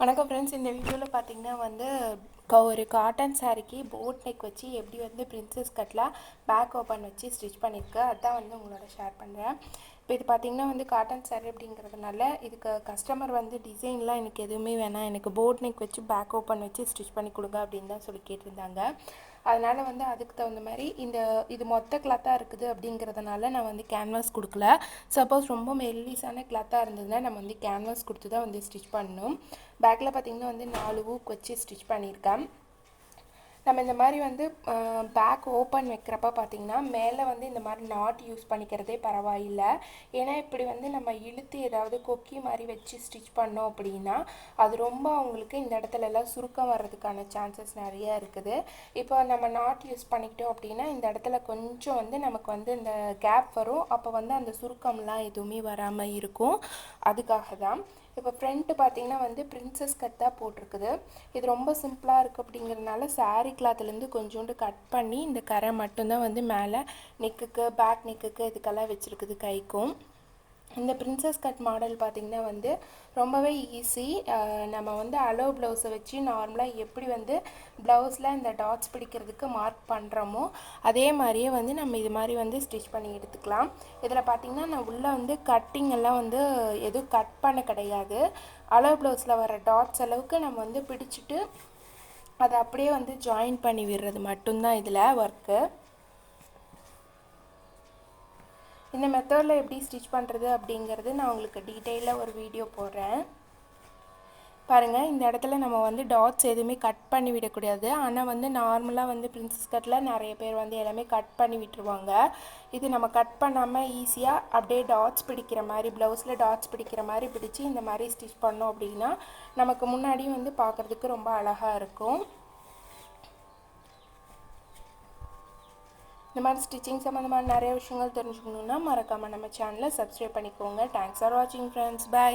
வணக்கம் ஃப்ரெண்ட்ஸ் இந்த வீடியோவில் பார்த்தீங்கன்னா வந்து ஒரு காட்டன் சாரிக்கு போட் நெக் வச்சு எப்படி வந்து பிரின்சஸ் கட்லாம் பேக் ஓப்பன் வச்சு ஸ்டிச் பண்ணியிருக்கு அதுதான் வந்து உங்களோட ஷேர் பண்ணுறேன் இப்போ இது பார்த்திங்கன்னா வந்து காட்டன் சாரி அப்படிங்கிறதுனால இதுக்கு கஸ்டமர் வந்து டிசைன்லாம் எனக்கு எதுவுமே வேணாம். எனக்கு போட் நெக் வச்சு பேக் ஓப்பன் வச்சு ஸ்டிச் பண்ணி கொடுங்க அப்படின்னு தான் சொல்லி கேட்டிருந்தாங்க. அதனால் வந்து அதுக்கு தகுந்த மாதிரி இந்த இது மொத்த கிளாத்தாக இருக்குது அப்படிங்கிறதுனால நான் வந்து கேன்வாஸ் கொடுக்கல. சப்போஸ் ரொம்ப மெல்லிஸான கிளாத்தாக இருந்ததுன்னா நம்ம வந்து கேன்வாஸ் கொடுத்து தான் வந்து ஸ்டிச் பண்ணணும். பேக்கில் பார்த்திங்கன்னா வந்து நாலு ஊக் வச்சு ஸ்டிச் பண்ணியிருக்கேன். நம்ம இந்த மாதிரி வந்து பேக் ஓப்பன் வைக்கிறப்ப பார்த்தீங்கன்னா மேலே வந்து இந்த மாதிரி நாட் யூஸ் பண்ணிக்கிறதே பரவாயில்லை. ஏன்னா இப்படி வந்து நம்ம இழுத்து ஏதாவது கொக்கி மாதிரி வச்சு ஸ்டிச் பண்ணோம் அப்படின்னா அது ரொம்ப அவங்களுக்கு இந்த இடத்துல எல்லாம் சுருக்கம் வர்றதுக்கான சான்சஸ் நிறைய இருக்குது. இப்போ நம்ம நாட் யூஸ் பண்ணிக்கிட்டோம் அப்படின்னா இந்த இடத்துல கொஞ்சம் வந்து நமக்கு வந்து இந்த கேப் வரும். அப்போ வந்து அந்த சுருக்கம்லாம் எதுவுமே வராமல் இருக்கும். அதுக்காக தான். இப்போ ஃப்ரண்ட்டு பார்த்தீங்கன்னா வந்து பிரின்சஸ் கட் தான் போட்டிருக்குது. இது ரொம்ப சிம்பிளாக இருக்குது அப்படிங்கிறதுனால சாரீ கிளாத்துலேருந்து கொஞ்சோண்டு கட் பண்ணி இந்த கரை மட்டும்தான் வந்து மேலே நெக்குக்கு பேக் நெக்குக்கு இதுக்கெல்லாம் வச்சுருக்குது கைக்கும். இந்த பிரின்சஸ் கட் மாடல் பார்த்திங்கன்னா வந்து ரொம்பவே ஈஸி நம்ம வந்து அலோ ப்ளவுஸை வச்சு நார்மலாக எப்படி வந்து ப்ளவுஸில் இந்த டாட்ஸ் பிடிக்கிறதுக்கு மார்க் பண்ணுறோமோ அதே மாதிரியே வந்து நம்ம இது மாதிரி வந்து ஸ்டிச் பண்ணி எடுத்துக்கலாம். இதில் பார்த்திங்கன்னா நான் உள்ளே வந்து கட்டிங் எல்லாம் வந்து எதுவும் கட் பண்ண கிடையாது. அலோ ப்ளவுஸில் வர டாட்ஸ் அளவுக்கு நம்ம வந்து பிடிச்சிட்டு அதை அப்படியே வந்து ஜாயின் பண்ணி விடுறது மட்டும்தான் இதில் ஒர்க்கு இந்த மெத்தடில் எப்படி ஸ்டிச் பண்ணுறது அப்படிங்கிறது நான் உங்களுக்கு டீட்டெயிலாக ஒரு வீடியோ போடுறேன். பாருங்கள் இந்த இடத்துல நம்ம வந்து டாட்ஸ் எதுவுமே கட் பண்ணி விடக்கூடாது. ஆனால் வந்து நார்மலாக வந்து பிரின்சஸ் கட்டில் நிறைய பேர் வந்து எல்லாமே கட் பண்ணி விட்டுருவாங்க. இது நம்ம கட் பண்ணாமல் ஈஸியாக அப்படியே டாட்ஸ் பிடிக்கிற மாதிரி ப்ளவுஸில் டாட்ஸ் பிடிக்கிற மாதிரி பிடிச்சி இந்த மாதிரி ஸ்டிச் பண்ணோம் அப்படின்னா நமக்கு முன்னாடியும் வந்து பார்க்குறதுக்கு ரொம்ப அழகாக இருக்கும். இந்த மாதிரி ஸ்டிச்சிங் சம்மந்தமான நிறைய விஷயங்கள் தெரிஞ்சுக்கணுன்னா மறக்காமல் நம்ம சேனலை சப்ஸ்கிரைப் பண்ணிக்கோங்க. தேங்க்ஸ் ஃபார் வாட்சிங் ஃப்ரெண்ட்ஸ் பை